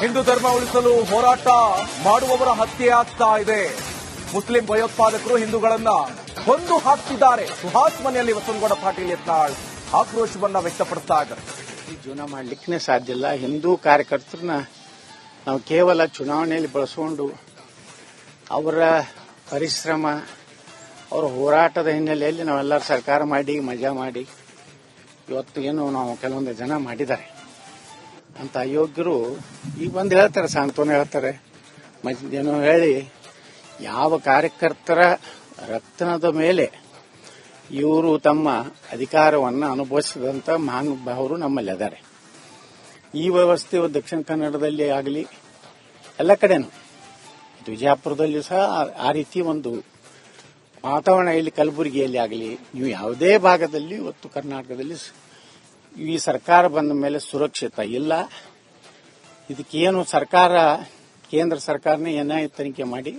ಹಿಂದೂ ಧರ್ಮ ಉಳಿಸಲು ಹೋರಾಟ ಮಾಡುವವರ ಹತ್ಯೆ ಆಗ್ತಾ ಇದೆ. ಮುಸ್ಲಿಂ ಭಯೋತ್ಪಾದಕರು ಹಿಂದೂಗಳನ್ನ ಕೊಂದು ಹಾಕ್ತಿದ್ದಾರೆ. ಸುಹಾಸ್ ಮನೆಯಲ್ಲಿ ವಸಂತಗೌಡ ಪಾಟೀಲ್ ಎತ್ತಾಳ್ ಆಕ್ರೋಶವನ್ನ ವ್ಯಕ್ತಪಡಿಸ್ತಾ ಇದ್ದಾರೆ. ಜೀವನ ಮಾಡ್ಲಿಕ್ಕೆ ಸಾಧ್ಯ ಇಲ್ಲ. ಹಿಂದೂ ಕಾರ್ಯಕರ್ತರನ್ನ ನಾವು ಕೇವಲ ಚುನಾವಣೆಯಲ್ಲಿ ಬಳಸಿಕೊಂಡು ಅವರ ಪರಿಶ್ರಮ, ಅವರ ಹೋರಾಟದ ಹಿನ್ನೆಲೆಯಲ್ಲಿ ನಾವೆಲ್ಲರೂ ಸರ್ಕಾರ ಮಾಡಿ, ಮಜಾ ಮಾಡಿ. ಇವತ್ತು ಏನು ನಾವು ಕೆಲವೊಂದು ಜನ ಮಾಡಿದ್ದಾರೆ. ಅಂತ ಅಯೋಗ್ಯರು ಈಗ ಬಂದು ಹೇಳ್ತಾರೆ, ಸಾಂತ್ವನ ಹೇಳ್ತಾರೆ. ಏನೋ ಹೇಳಿ, ಯಾವ ಕಾರ್ಯಕರ್ತರ ರತ್ನದ ಮೇಲೆ ಇವರು ತಮ್ಮ ಅಧಿಕಾರವನ್ನು ಅನುಭವಿಸಿದಂತ ಮಹಾನುಭಾವರು ನಮ್ಮಲ್ಲಿ ಅದಾರೆ. ಈ ವ್ಯವಸ್ಥೆ ದಕ್ಷಿಣ ಕನ್ನಡದಲ್ಲಿ ಆಗಲಿ, ಎಲ್ಲ ಕಡೆನೂ. ವಿಜಯಪುರದಲ್ಲಿ ಸಹ ಆ- ರೀತಿ ಒಂದು ವಾತಾವರಣ ಇಲ್ಲಿ ಕಲಬುರಗಿಯಲ್ಲಿ ಆಗಲಿ ನೀವು ಯಾವುದೇ ಭಾಗದಲ್ಲಿ, ಇವತ್ತು ಕರ್ನಾಟಕದಲ್ಲಿ ಈ ಸರ್ಕಾರ ಬಂದ ಮೇಲೆ ಸುರಕ್ಷಿತ ಇಲ್ಲ. ಇದಕ್ಕೇನು ಸರ್ಕಾರ ಕೇಂದ್ರ ಸರ್ಕಾರನೇ ಎನ್ಐ ತನಿಖೆ ಮಾಡಿ.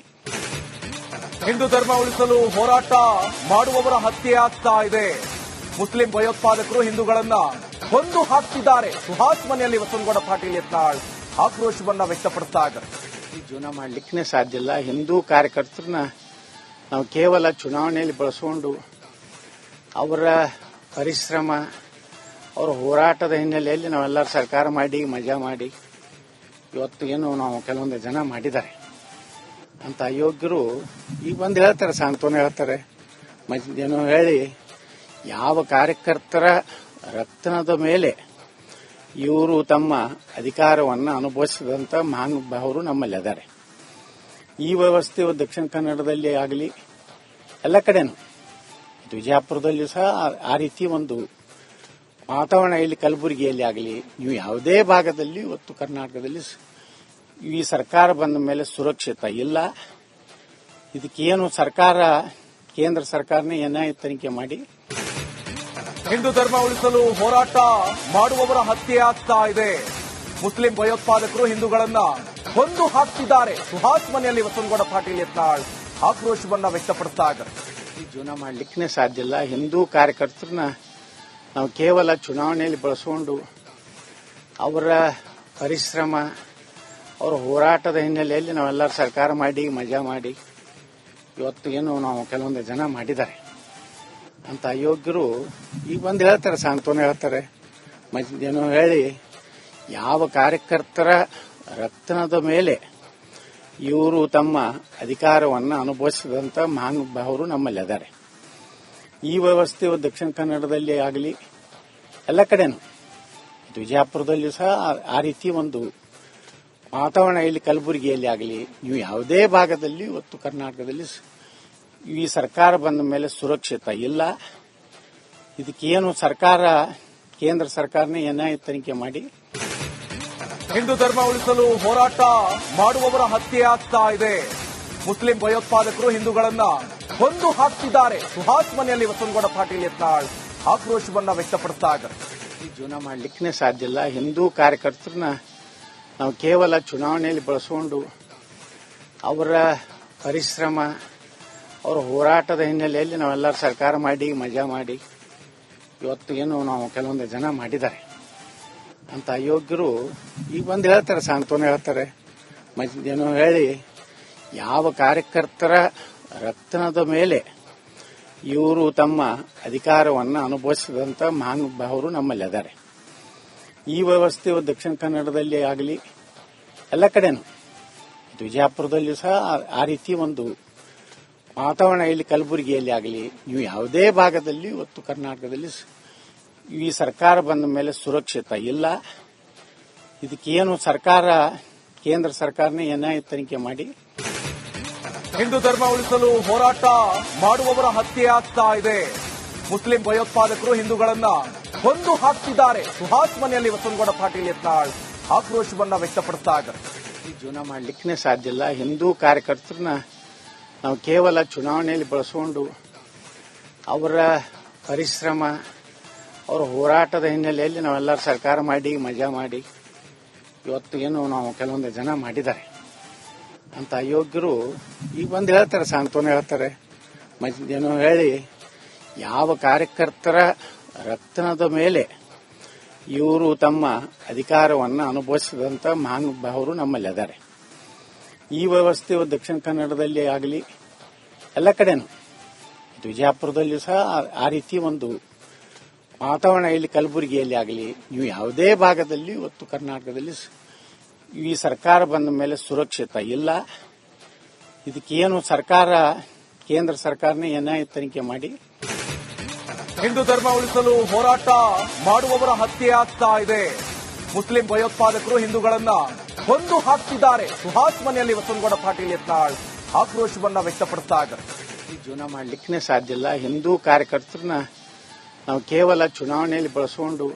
ಹಿಂದೂ ಧರ್ಮ ಉಳಿಸಲು ಹೋರಾಟ ಮಾಡುವವರ ಹತ್ಯೆ ಆಗ್ತಾ ಇದೆ. ಮುಸ್ಲಿಂ ಭಯೋತ್ಪಾದಕರು ಹಿಂದೂಗಳನ್ನ ಕೊಂದು ಹಾಕ್ತಿದ್ದಾರೆ. ಸುಹಾಸ್ ಮನೆಯಲ್ಲಿ ವಸಂತಗೌಡ ಪಾಟೀಲ್ ಯತ್ನಾಳ್ ಆಕ್ರೋಶವನ್ನ ವ್ಯಕ್ತಪಡಿಸ್ತಾ ಇದ್ದಾರೆ. ಈ ಜೀವನ ಮಾಡ್ಲಿಕ್ಕೆ ಸಾಧ್ಯ ಇಲ್ಲ. ಹಿಂದೂ ಕಾರ್ಯಕರ್ತರನ್ನ ನಾವು ಕೇವಲ ಚುನಾವಣೆಯಲ್ಲಿ ಬಳಸಿಕೊಂಡು ಅವರ ಪರಿಶ್ರಮ ಅವರ ಹೋರಾಟದ ಹಿನ್ನೆಲೆಯಲ್ಲಿ ನಾವೆಲ್ಲರೂ ಸರ್ಕಾರ ಮಾಡಿ, ಮಜಾ ಮಾಡಿ, ಇವತ್ತು ಏನು ನಾವು ಕೆಲವೊಂದು ಜನ ಮಾಡಿದ್ದಾರೆ. ಅಂತ ಅಯೋಗ್ಯರು ಈಗ ಬಂದು ಹೇಳ್ತಾರೆ, ಸಾಂತ್ವನ ಹೇಳ್ತಾರೆ. ಏನೋ ಹೇಳಿ, ಯಾವ ಕಾರ್ಯಕರ್ತರ ರಕ್ತನದ ಮೇಲೆ ಇವರು ತಮ್ಮ ಅಧಿಕಾರವನ್ನು ಅನುಭವಿಸಿದಂತ ಮಹಾನುಭಾವರು ನಮ್ಮಲ್ಲಿ ಅದಾರೆ ಈ ವ್ಯವಸ್ಥೆ ದಕ್ಷಿಣ ಕನ್ನಡದಲ್ಲಿ ಆಗಲಿ, ಎಲ್ಲ ಕಡೆನೂ. ಬಿಜಾಪುರದಲ್ಲಿ ಸಹ ಆ ರೀತಿ ಒಂದು ವಾತಾವರಣ ಇಲ್ಲಿ ಕಲಬುರಗಿಯಲ್ಲಿ ಆಗಲಿ ನೀವು ಯಾವುದೇ ಭಾಗದಲ್ಲಿ ಇವತ್ತು ಕರ್ನಾಟಕದಲ್ಲಿ ಈ ಸರ್ಕಾರ ಬಂದ ಮೇಲೆ ಸುರಕ್ಷಿತ. ಇಲ್ಲ ಇದಕ್ಕೇನು ಸರ್ಕಾರ ಕೇಂದ್ರ ಸರ್ಕಾರನೇ ಎನ್ಐ ತನಿಖೆ ಮಾಡಿ? ಹಿಂದೂ ಧರ್ಮ ಉಳಿಸಲು ಹೋರಾಟ ಮಾಡುವವರ ಹತ್ಯೆ ಆಗ್ತಾ ಇದೆ. ಮುಸ್ಲಿಂ ಭಯೋತ್ಪಾದಕರು ಹಿಂದೂಗಳನ್ನ ಕೊಂದು ಹಾಕ್ತಿದ್ದಾರೆ. ಸುಹಾಸ್ ಮನೆಯಲ್ಲಿ ವಸಂತಗೌಡ ಪಾಟೀಲ್ ಯತ್ನಾಳ್ ಆಕ್ರೋಶವನ್ನ ವ್ಯಕ್ತಪಡಿಸ್ತಾ ಇದ್ದಾರೆ. ಈ ಜೀವನ ಮಾಡಲಿಕ್ಕೆ ಸಾಧ್ಯ ಇಲ್ಲ. ಹಿಂದೂ ಕಾರ್ಯಕರ್ತರನ್ನ ನಾವು ಕೇವಲ ಚುನಾವಣೆಯಲ್ಲಿ ಬಳಸಿಕೊಂಡು ಅವರ ಪರಿಶ್ರಮ, ಅವರ ಹೋರಾಟದ ಹಿನ್ನೆಲೆಯಲ್ಲಿ ನಾವೆಲ್ಲರೂ ಸರ್ಕಾರ ಮಾಡಿ, ಮಜಾ ಮಾಡಿ, ಇವತ್ತು ಏನು ನಾವು ಕೆಲವೊಂದು ಜನ ಮಾಡಿದ್ದಾರೆ ಅಂತ ಅಯೋಗ್ಯರು ಈಗ ಬಂದು ಹೇಳ್ತಾರೆ, ಸಾಂತ್ವನ ಹೇಳ್ತಾರೆ. ಏನೋ ಹೇಳಿ, ಯಾವ ಕಾರ್ಯಕರ್ತರ ರಕ್ತನದ ಮೇಲೆ ಇವರು ತಮ್ಮ ಅಧಿಕಾರವನ್ನು ಅನುಭವಿಸಿದಂತ ಮಹಾನುಭಾವರು ನಮ್ಮಲ್ಲಿ ಅದಾರೆ ಈ ವ್ಯವಸ್ಥೆಯು ದಕ್ಷಿಣ ಕನ್ನಡದಲ್ಲಿ ಆಗಲಿ ಎಲ್ಲ ಕಡೆನೂ. ವಿಜಯಪುರದಲ್ಲಿಯೂ ಸಹ ಆ- ರೀತಿ ಒಂದು ವಾತಾವರಣ ಇಲ್ಲಿ ಕಲಬುರಗಿಯಲ್ಲಿ ಆಗಲಿ ನೀವು ಯಾವುದೇ ಭಾಗದಲ್ಲಿ ಇವತ್ತು ಕರ್ನಾಟಕದಲ್ಲಿ ಈ ಸರ್ಕಾರ ಬಂದ ಮೇಲೆ ಸುರಕ್ಷಿತ ಇಲ್ಲ. ಇದಕ್ಕೇನು ಸರ್ಕಾರ, ಕೇಂದ್ರ ಸರ್ಕಾರನೇ ಎನ್ಐ ತನಿಖೆ ಮಾಡಿ. ಹಿಂದೂ ಧರ್ಮ ಉಳಿಸಲು ಹೋರಾಟ ಮಾಡುವವರ ಹತ್ಯೆ ಆಗ್ತಾ ಇದೆ. ಮುಸ್ಲಿಂ ಭಯೋತ್ಪಾದಕರು ಹಿಂದೂಗಳನ್ನ ಕೊಂದು ಹಾಕ್ತಿದ್ದಾರೆ ಸುಹಾಸ್ ಮನೆಯಲ್ಲಿ ವಸಂತಗೌಡ ಪಾಟೀಲ್ ಯತ್ನಾಳ್. ಆಕ್ರೋಶವನ್ನ ವ್ಯಕ್ತಪಡಿಸ್ತಾ ಇದ್ದಾರೆ. ಜೀವನ ಮಾಡ್ಲಿಕ್ಕೆ ಸಾಧ್ಯ ಇಲ್ಲ. ಹಿಂದೂ ಕಾರ್ಯಕರ್ತರನ್ನ ನಾವು ಕೇವಲ ಚುನಾವಣೆಯಲ್ಲಿ ಬಳಸಿಕೊಂಡು ಅವರ ಪರಿಶ್ರಮ, ಅವರ ಹೋರಾಟದ ಹಿನ್ನೆಲೆಯಲ್ಲಿ ನಾವೆಲ್ಲರೂ ಸರ್ಕಾರ ಮಾಡಿ, ಮಜಾ ಮಾಡಿ, ಇವತ್ತು ಏನು ನಾವು ಕೆಲವೊಂದು ಜನ ಮಾಡಿದ್ದಾರೆ. ಅಂತ ಅಯೋಗ್ಯರು ಈಗ ಬಂದು ಹೇಳ್ತಾರೆ, ಸಾಂತ್ವನ ಹೇಳ್ತಾರೆ. ಏನೋ ಹೇಳಿ, ಯಾವ ಕಾರ್ಯಕರ್ತರ ರಕ್ತನದ ಮೇಲೆ ಇವರು ತಮ್ಮ ಅಧಿಕಾರವನ್ನು ಅನುಭವಿಸಿದಂತ ಮಹಾನುಭಾವರು ನಮ್ಮಲ್ಲಿ ಅದಾರೆ. ಈ ವ್ಯವಸ್ಥೆ ದಕ್ಷಿಣ ಕನ್ನಡದಲ್ಲಿ ಆಗಲಿ, ಎಲ್ಲ ಕಡೆನೂ, ವಿಜಯಪುರದಲ್ಲಿ ಸಹ ಆ- ರೀತಿ ಒಂದು ವಾತಾವರಣ ಇಲ್ಲಿ ಕಲಬುರಗಿಯಲ್ಲಿ ಆಗಲಿ ನೀವು ಯಾವುದೇ ಭಾಗದಲ್ಲಿ ಇವತ್ತು ಕರ್ನಾಟಕದಲ್ಲಿ ಈ ಸರ್ಕಾರ ಬಂದ ಮೇಲೆ ಸುರಕ್ಷಿತ ಇಲ್ಲ. ಇದಕ್ಕೇನು ಸರ್ಕಾರ, ಕೇಂದ್ರ ಸರ್ಕಾರನೇ ಎನ್ಐ ತನಿಖೆ ಮಾಡಿ? ಹಿಂದೂ ಧರ್ಮ ಉಳಿಸಲು ಹೋರಾಟ ಮಾಡುವವರ ಹತ್ಯೆ ಆಗ್ತಾ ಇದೆ. ಮುಸ್ಲಿಂ ಭಯೋತ್ಪಾದಕರು ಹಿಂದೂಗಳನ್ನ ಕೊಂದು ಹಾಕ್ತಿದ್ದಾರೆ. ಸುಹಾಸ್ ಮನೆಯಲ್ಲಿ ವಸಂತಗೌಡ ಪಾಟೀಲ್ ಯತ್ನಾಳ್ ಆಕ್ರೋಶವನ್ನ ವ್ಯಕ್ತಪಡಿಸ್ತಾ ಇದ್ದಾರೆ. ಜೀವನ ಮಾಡ್ಲಿಕ್ಕೆ ಸಾಧ್ಯ ಇಲ್ಲ. ಹಿಂದೂ ಕಾರ್ಯಕರ್ತರನ್ನ ನಾವು ಕೇವಲ ಚುನಾವಣೆಯಲ್ಲಿ ಬಳಸಿಕೊಂಡು ಅವರ ಪರಿಶ್ರಮ, ಅವರ ಹೋರಾಟದ ಹಿನ್ನೆಲೆಯಲ್ಲಿ ನಾವೆಲ್ಲರೂ ಸರ್ಕಾರ ಮಾಡಿ, ಮಜಾ ಮಾಡಿ, ಇವತ್ತು ಏನು ನಾವು ಕೆಲವೊಂದು ಜನ ಮಾಡಿದ್ದಾರೆ. ಅಂತ ಅಯೋಗ್ಯರು ಈಗ ಬಂದು ಹೇಳ್ತಾರೆ, ಸಾಂತ್ವನ ಹೇಳ್ತಾರೆ. ಏನೋ ಹೇಳಿ, ಯಾವ ಕಾರ್ಯಕರ್ತರ ರಕ್ತನದ ಮೇಲೆ ಇವರು ತಮ್ಮ ಅಧಿಕಾರವನ್ನು ಅನುಭವಿಸಿದಂತ ಮಹಾನುಭಾವರು ನಮ್ಮಲ್ಲಿ ಅದಾರೆ. ಈ ವ್ಯವಸ್ಥೆ ದಕ್ಷಿಣ ಕನ್ನಡದಲ್ಲಿ ಆಗಲಿ, ಎಲ್ಲ ಕಡೆನೂ. ವಿಜಯಪುರದಲ್ಲಿ ವಿಜಯಪುರದಲ್ಲಿಯೂ ಸಹ ಆ- ರೀತಿ ಒಂದು ವಾತಾವರಣ ಇಲ್ಲಿ ಕಲಬುರಗಿಯಲ್ಲಿ ಆಗಲಿ ನೀವು ಯಾವುದೇ ಭಾಗದಲ್ಲಿ ಇವತ್ತು ಕರ್ನಾಟಕದಲ್ಲಿ ಈ ಸರ್ಕಾರ ಬಂದ ಮೇಲೆ ಸುರಕ್ಷಿತ ಇಲ್ಲ. ಇದಕ್ಕೇನು ಸರ್ಕಾರ ಕೇಂದ್ರ ಸರ್ಕಾರನೇ ಎನ್ಐಎ ತನಿಖೆ ಮಾಡಿ? ಹಿಂದೂ ಧರ್ಮ ಉಳಿಸಲು ಹೋರಾಟ ಮಾಡುವವರ ಹತ್ಯೆ ಆಗ್ತಾ ಇದೆ. ಮುಸ್ಲಿಂ ಭಯೋತ್ಪಾದಕರು ಹಿಂದೂಗಳನ್ನ ಕೊಂದು ಹಾಕ್ತಿದ್ದಾರೆ. ಸುಹಾಸ್ ಮನೆಯಲ್ಲಿ ವಸಂತಗೌಡ ಪಾಟೀಲ್ ಯತ್ನಾಳ್ ಆಕ್ರೋಶವನ್ನ ವ್ಯಕ್ತಪಡಿಸ್ತಾ ಇದ್ದಾರೆ. ಈ ಜೀವನ ಮಾಡಲಿಕ್ಕೆ ಸಾಧ್ಯ ಇಲ್ಲ. ಹಿಂದೂ ಕಾರ್ಯಕರ್ತರನ್ನ ನಾವು ಕೇವಲ ಚುನಾವಣೆಯಲ್ಲಿ ಬಳಸಿಕೊಂಡು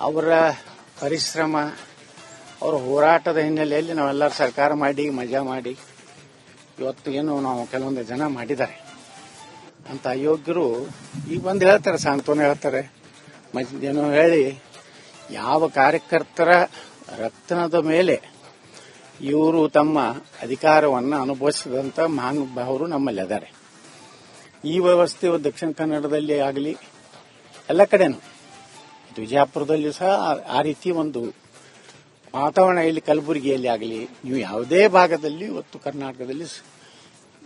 ಅವರ ಪರಿಶ್ರಮ ಅವರ ಹೋರಾಟದ ಹಿನ್ನೆಲೆಯಲ್ಲಿ ನಾವೆಲ್ಲರೂ ಸರ್ಕಾರ ಮಾಡಿ, ಮಜಾ ಮಾಡಿ, ಇವತ್ತು ಏನು ನಾವು ಕೆಲವೊಂದು ಜನ ಮಾಡಿದ್ದಾರೆ. ಅಂತ ಅಯೋಗ್ಯರು ಈಗ ಬಂದು ಹೇಳ್ತಾರೆ, ಸಾಂತ್ವನ ಹೇಳ್ತಾರೆ. ಏನೋ ಹೇಳಿ, ಯಾವ ಕಾರ್ಯಕರ್ತರ ರಕ್ತನದ ಮೇಲೆ ಇವರು ತಮ್ಮ ಅಧಿಕಾರವನ್ನು ಅನುಭವಿಸಿದಂತ ಮಹಾನುಭಾವರು ನಮ್ಮಲ್ಲಿ ಅದಾರೆ. ಈ ವ್ಯವಸ್ಥೆ ದಕ್ಷಿಣ ಕನ್ನಡದಲ್ಲಿ ಆಗಲಿ, ಎಲ್ಲ ಕಡೆನೂ. ವಿಜಯಪುರದಲ್ಲಿ ಸಹ ಆ ರೀತಿ ಒಂದು ವಾತಾವರಣ ಇಲ್ಲಿ ಕಲಬುರಗಿಯಲ್ಲಿ ಆಗಲಿ ನೀವು ಯಾವುದೇ ಭಾಗದಲ್ಲಿ ಇವತ್ತು ಕರ್ನಾಟಕದಲ್ಲಿ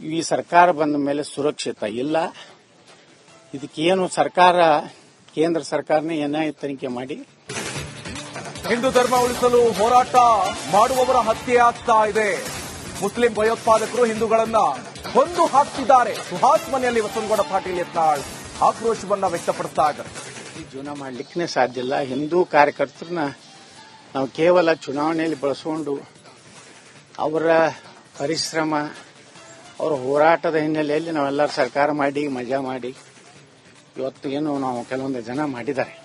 ಈ ಸರ್ಕಾರ ಬಂದ ಮೇಲೆ ಸುರಕ್ಷಿತ ಇಲ್ಲ. ಇದಕ್ಕೇನು ಸರ್ಕಾರ ಕೇಂದ್ರ ಸರ್ಕಾರನೇ ಎನ್ಐ ತನಿಖೆ ಮಾಡಿ. ಹಿಂದೂ ಧರ್ಮ ಉಳಿಸಲು ಹೋರಾಟ ಮಾಡುವವರ ಹತ್ಯೆ ಆಗ್ತಾ ಇದೆ. ಮುಸ್ಲಿಂ ಭಯೋತ್ಪಾದಕರು ಹಿಂದೂಗಳನ್ನ ಹೊಂದು ಹಾಕ್ತಿದ್ದಾರೆ. ಸುಹಾಸ್ ಮನೆಯಲ್ಲಿ ವಸಂತಗೌಡ ಪಾಟೀಲ್ ಯತ್ನಾಳ್ ಆಕ್ರೋಶವನ್ನ ವ್ಯಕ್ತಪಡಿಸ್ತಾ ಇದ್ದಾರೆ. ಈ ಜೀವನ ಮಾಡಲಿಕ್ಕೆ ಸಾಧ್ಯ ಇಲ್ಲ. ಹಿಂದೂ ಕಾರ್ಯಕರ್ತರನ್ನ ನಾವು ಕೇವಲ ಚುನಾವಣೆಯಲ್ಲಿ ಬಳಸಿಕೊಂಡು ಅವರ ಪರಿಶ್ರಮ, ಅವರ ಹೋರಾಟದ ಹಿನ್ನೆಲೆಯಲ್ಲಿ ನಾವೆಲ್ಲರೂ ಸರ್ಕಾರ ಮಾಡಿ, ಮಜಾ ಮಾಡಿ, ಇವತ್ತು ಏನು ನಾವು ಕೆಲವೊಂದು ಜನ ಮಾಡಿದ್ದಾರೆ.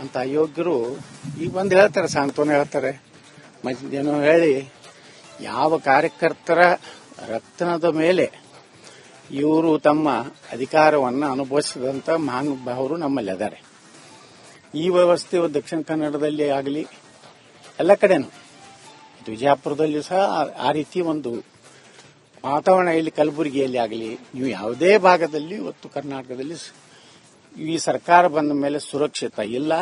ಅಂತ ಅಯೋಗ್ಯರು ಈಗ ಬಂದು ಹೇಳ್ತಾರೆ, ಸಾಂತ್ವನ ಹೇಳ್ತಾರೆ. ಏನೋ ಹೇಳಿ, ಯಾವ ಕಾರ್ಯಕರ್ತರ ರತ್ನದ ಮೇಲೆ ಇವರು ತಮ್ಮ ಅಧಿಕಾರವನ್ನು ಅನುಭವಿಸಿದಂತ ಮಹಾನುಭಾವರು ನಮ್ಮಲ್ಲಿ ಅದಾರೆ ಈ ವ್ಯವಸ್ಥೆ ದಕ್ಷಿಣ ಕನ್ನಡದಲ್ಲಿ ಆಗಲಿ, ಎಲ್ಲ ಕಡೆನೂ. ವಿಜಯಪುರದಲ್ಲಿ ಸಹ ಆ- ರೀತಿ ಒಂದು ವಾತಾವರಣ ಇಲ್ಲಿ ಕಲಬುರಗಿಯಲ್ಲಿ ಆಗಲಿ ನೀವು ಯಾವುದೇ ಭಾಗದಲ್ಲಿ ಇವತ್ತು ಕರ್ನಾಟಕದಲ್ಲಿ ಈ ಸರ್ಕಾರ ಬಂದ ಮೇಲೆ ಸುರಕ್ಷಿತ ಇಲ್ಲ.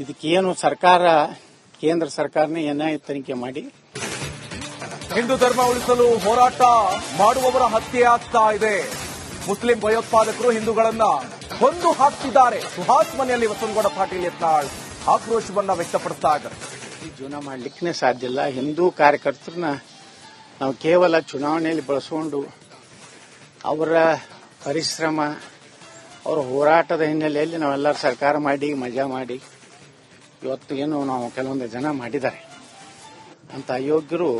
ಇದಕ್ಕೇನು ಸರ್ಕಾರ, ಕೇಂದ್ರ ಸರ್ಕಾರನೇ ಎನ್ಐ ತನಿಖೆ ಮಾಡಿ? ಹಿಂದೂ ಧರ್ಮ ಉಳಿಸಲು ಹೋರಾಟ ಮಾಡುವವರ ಹತ್ಯೆ ಆಗ್ತಾ ಇದೆ. ಮುಸ್ಲಿಂ ಭಯೋತ್ಪಾದಕರು ಹಿಂದೂಗಳನ್ನ ಕೊಂದು ಹಾಕ್ತಿದ್ದಾರೆ. ಸುಹಾಸ್ ಮನೆಯಲ್ಲಿ ವಸನಗೌಡ ಪಾಟೀಲ್ ಯತ್ನಾಳ್ ಆಕ್ರೋಶವನ್ನ ವ್ಯಕ್ತಪಡಿಸ್ತಾ ಇದ್ದಾರೆ. ಜೀವನ ಮಾಡಲಿಕ್ಕೆ ಸಾಧ್ಯ ಇಲ್ಲ. ಹಿಂದೂ ಕಾರ್ಯಕರ್ತರನ್ನ ನಾವು ಕೇವಲ ಚುನಾವಣೆಯಲ್ಲಿ ಬಳಸಿಕೊಂಡು ಅವರ ಪರಿಶ್ರಮ, ಅವರ ಹೋರಾಟದ ಹಿನ್ನೆಲೆಯಲ್ಲಿ ನಾವೆಲ್ಲರೂ ಸರ್ಕಾರ ಮಾಡಿ, ಮಜಾ ಮಾಡಿ, ಇವತ್ತು ಏನು ನಾವು ಕೆಲವೊಂದು ಜನ ಮಾಡಿದ್ದಾರೆ. ಅಂತ ಅಯೋಗ್ಯರು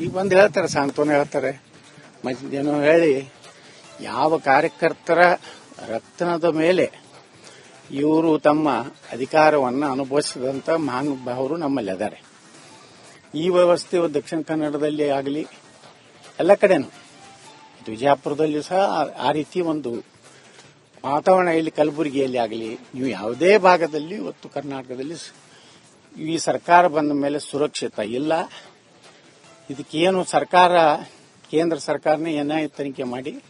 ಈಗ ಬಂದು ಹೇಳ್ತಾರೆ, ಸಾಂತ್ವನ ಹೇಳ್ತಾರೆ. ಏನೋ ಹೇಳಿ ಯಾವ ಕಾರ್ಯಕರ್ತರ ರತ್ನದ ಮೇಲೆ ಇವರು ತಮ್ಮ ಅಧಿಕಾರವನ್ನು ಅನುಭವಿಸಿದಂತ ಮಹಾನುಭಾವರು ನಮ್ಮಲ್ಲಿ ಅದಾರೆ. ಈ ವ್ಯವಸ್ಥೆಯು ದಕ್ಷಿಣ ಕನ್ನಡದಲ್ಲಿ ಆಗಲಿ, ಎಲ್ಲ ಕಡೆನೂ. ಇದು ಸಹ ಆ- ರೀತಿ ಒಂದು ವಾತಾವರಣ ಇಲ್ಲಿ ಕಲಬುರಗಿಯಲ್ಲಿ ಆಗಲಿ ನೀವು ಯಾವುದೇ ಭಾಗದಲ್ಲಿ, ಇವತ್ತು ಕರ್ನಾಟಕದಲ್ಲಿ ಈ ಸರ್ಕಾರ ಬಂದ ಮೇಲೆ ಸುರಕ್ಷಿತ ಇಲ್ಲ. ಇದಕ್ಕೇನು ಸರ್ಕಾರ, ಕೇಂದ್ರ ಸರ್ಕಾರನೇ ಎನ್ಐ ತನಿಖೆ ಮಾಡಿ?